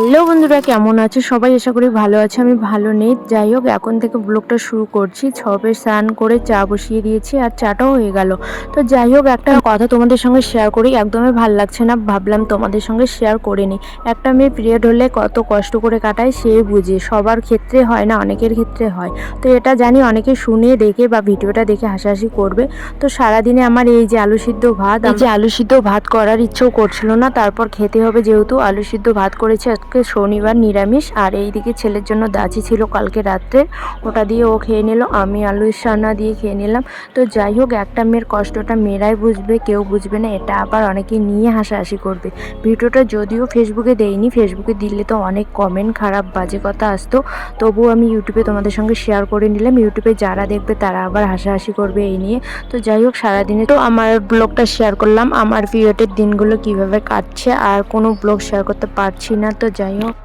Blue. বন্ধুরা কেমন আছে? সবাই আশা করি ভালো আছে আমি ভালো নেই। যাই হোক এখন থেকে ব্লগটা শুরু করছি। ছবে স্নান করে চা বসিয়ে দিয়েছি আর চাটাও হয়ে গেল। তো যাই হোক একটা কথা তোমাদের সঙ্গে শেয়ার করি। একদমই ভালো লাগছে না ভাবলাম তোমাদের সঙ্গে শেয়ার করে নিই। একটা মেয়ে পিরিয়ড হলে কত কষ্ট করে কাটায় সে বুঝে। সবার ক্ষেত্রে হয় না অনেকের ক্ষেত্রে হয়। তো এটা জানি অনেকে শুনে দেখে বা ভিডিওটা দেখে হাসাহাসি করবে। তো সারাদিনে আমার এই যে আলু সিদ্ধ ভাত এই যে আলু সিদ্ধ ভাত করার ইচ্ছেও করছিল না তারপর খেতে হবে যেহেতু আলু সিদ্ধ ভাত করেছে আজকে শনিবার নিরামিষ, আর এইদিকে ছেলের জন্য দাচি ছিল কালকে রাত্রে। ওটা দিয়ে ও খেয়ে নিল, আমি আলু সানা দিয়ে খেয়ে নিলাম। তো যাই হোক, একটা মেয়ের কষ্টটা মেয়েরাই বুঝবে, কেউ বুঝবে না, এটা আবার অনেকে নিয়ে হাসাহাসি করবে। ভিডিওটা যদিও ফেসবুকে দেইনি, ফেসবুকে দিলে তো অনেক কমেন্ট খারাপ, বাজে কথা আসতো। তবুও আমি ইউটিউবে তোমাদের সঙ্গে শেয়ার করে নিলাম। ইউটিউবে যারা দেখবে, তারা আবার হাসাহাসি করবে এই নিয়ে। তো যাই হোক, সারাদিনে তো আমার ব্লগটা শেয়ার করলাম। আমার পিরিয়ডের দিনগুলো কীভাবে কাটছে, আর কোনো ব্লগ শেয়ার করতে পারছি না। তো যাই হোক